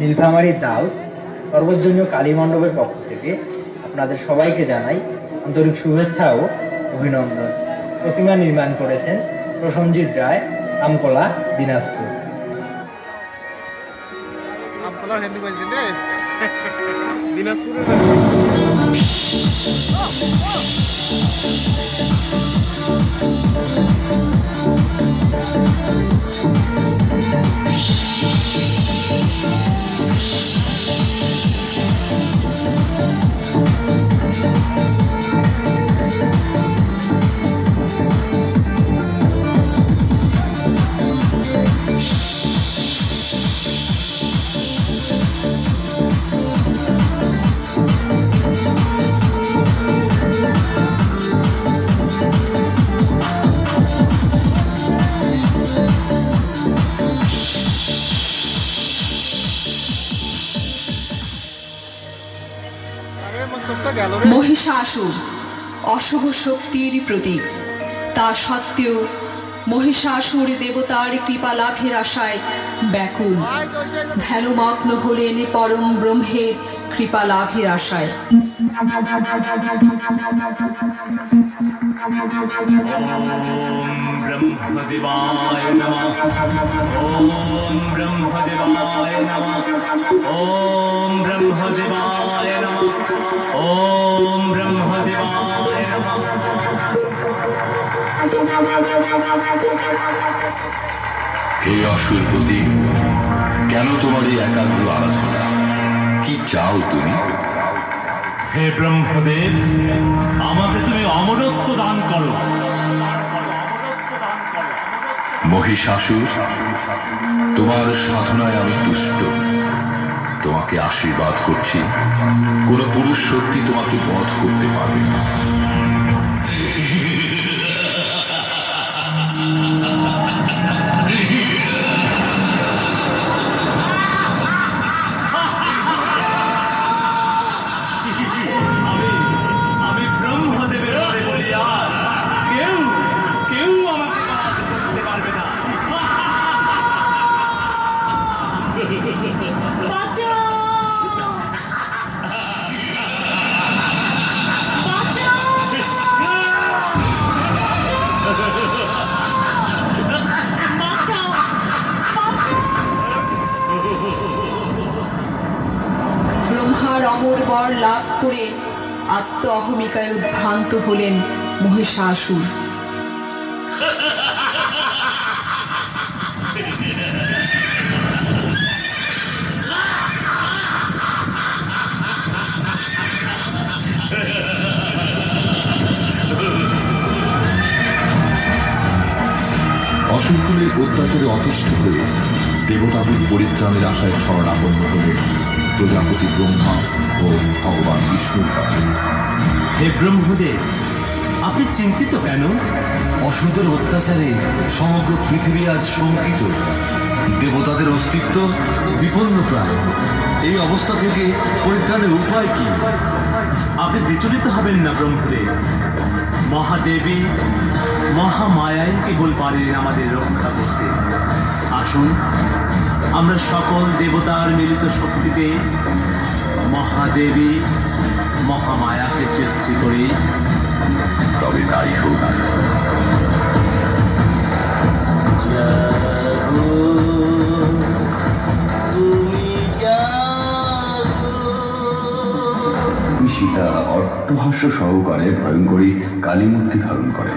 নীলফামারী দাউদ সর্বজনীয় কালী মণ্ডপের পক্ষ থেকে আপনাদের সবাইকে জানাই আন্তরিক শুভেচ্ছা ও অভিনন্দন। প্রতিমা নির্মাণ করেছেন প্রসঞ্জিৎ রায় আমকলা দিনাজপুর। হিন্দু বলছেন দিনাজপুরের মহিষাসু অশুভ শক্তির প্রতীক। তা সত্ত্বেও মহিষাসুর দেবতার কৃপা লাভের আশায় ব্যাকুল। ধ্যানমগ্ন হলেন পরম ব্রহ্মের কৃপা লাভের আশায়। ব্রহ্মদেবায় নমঃ ওম ব্রহ্মদেবায় নমঃ ওম ব্রহ্মদেবায় নমঃ ওম ॐ ब्रह्मदेवाय नमः হে অসুরপতি কেন তোমার এই একাগ্র আরাধনা কি চাও তুমি হে ব্রহ্মদেব আমাকে তুমি অমরত্ব দান করো মহিষাসুর তোমার সাধনায় আমি তুষ্ট তোমাকে আশীর্বাদ করছি। কোন পুরুষ সত্যি তোমাকে বধ করতে পারবে না। করে আত্ম অহমিকায় উদ্ভ্রান্ত হলেন মহিষাসুর। অসুরকুলের অত্যাচারে অতিষ্ঠ হয়ে দেবতাদের পরিত্রাণের আশায় শরণাপন্ন হলেন। প্রজাপতি ব্রহ্মা ও ভগবান বিষ্ণুর কাছে হে ব্রহ্মদেব আপনি চিন্তিত কেন? অসুরদের অত্যাচারে সমগ্র পৃথিবী আজ শঙ্কিত। দেবতাদের অস্তিত্ব বিপন্ন প্রায়। এই অবস্থা থেকে পরিত্রাণের উপায় কি? আপনি বিচলিত হবেন না ব্রহ্মদেব। মহাদেবী মহামায়াই কেবল পারেন আমাদের রক্ষা করতে। আসুন আমরা সকল দেবতার মিলিত শক্তিতে মহাদেবী মহামায়াকে সৃষ্টি করি। তবে তাই হোক। সীতা অট্টহাস্য সহকারে ভয়ঙ্করী কালীমূর্তি ধারণ করেন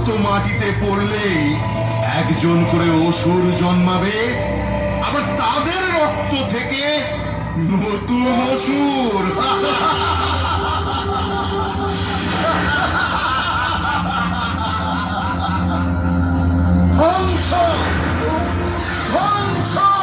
রক্ত মাটিতে পড়লেই একজন করে অসুর জন্মাবে, আবার তাদের রক্ত থেকে নতুন অসুর। ধ্বংস! ধ্বংস!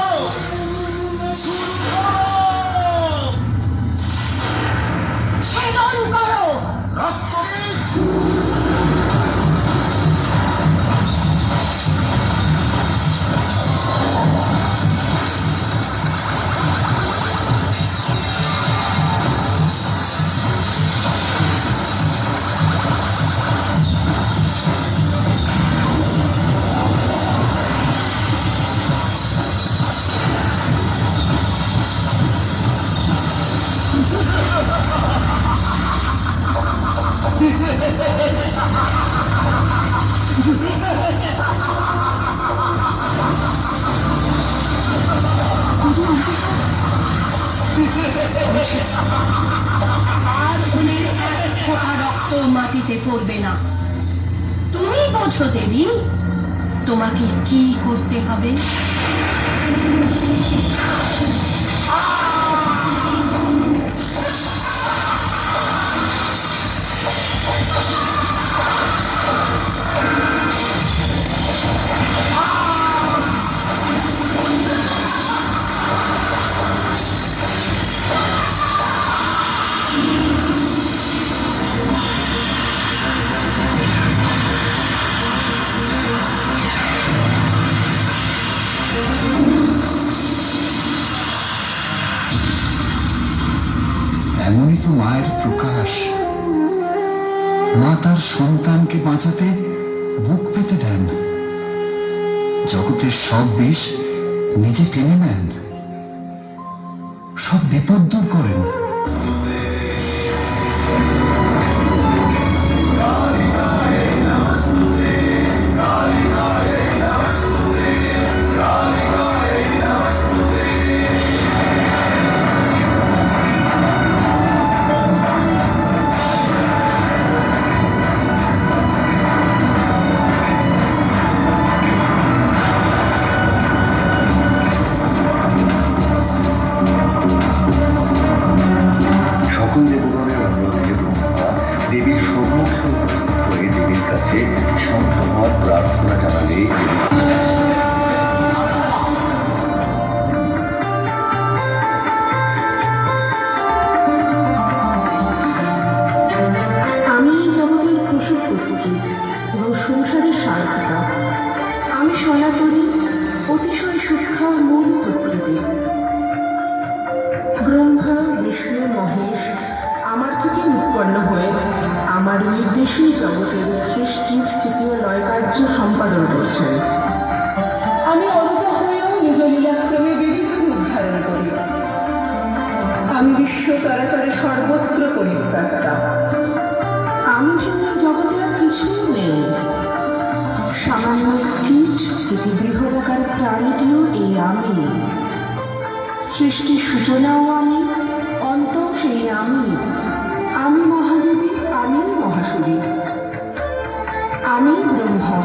মাটিতে পড়বে না। তুমি বোঝো দেবী তোমাকে কি করতে হবে? মায়ের প্রকাশ। মা তার সন্তানকে বাঁচাতে বুক পেতে দেন। জগতের সব বিষ নিজে টেনে নেন। সব বিপদ দূর করেন। নির্দেশেই জগতের সৃষ্টির তৃতীয় লয় কার্য সম্পাদন করছেন। আমি অরূপ হয়েও নিজ লীলাক্রমে বিবিধ রূপ ধারণ করি। আমি বিশ্ব চরাচরে সর্বত্র পরিত্রাতা আমি জন্য জগতে আর কিছুই নেই। সামান্য কীট থেকে বৃহদাকার প্রাণীটিও এই আমি। সৃষ্টির সূচনাও আমি অন্ত সেই আমি। আমি আমি ব্রহ্মা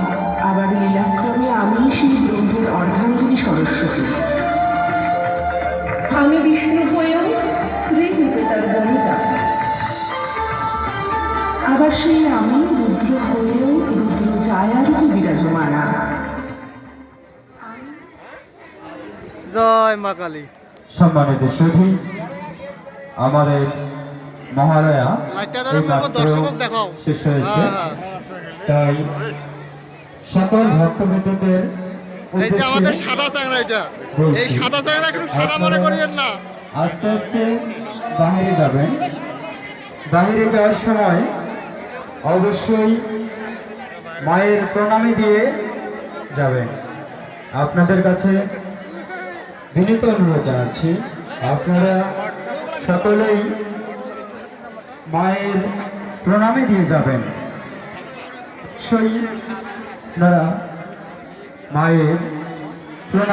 আবার লীলাক্রমে আমি সেই ব্রহ্মের অর্ধাঙ্গিনী সরস্বতী। আমি বিষ্ণু হয়েও স্ত্রী রূপে তার বনিতা আবার সেই আমি রুদ্র হয়েও রুদ্র ছায়ারূপে বিরাজমানা। জয় মা কালী। সম্মানিত সুধী আমাদের মহালয়া শেষ হয়েছে। হ্যাঁ, হ্যাঁ। তাই সকল ভক্তবৃন্দদের এই যে আমাদের সাদা এটা। এই সাদা কিন্তু সাদা মনে করিবেন না। আস্তে আস্তে বাহিরে যাবেন। বাহিরে যাওয়ার সময় অবশ্যই মায়ের প্রণামী দিয়ে যাবেন। আপনাদের কাছে বিনীত অনুরোধ জানাচ্ছি। আপনারা সকলেই মায়ের প্রণামে দিয়ে যাবেন। সই মায়ের প্রণাম।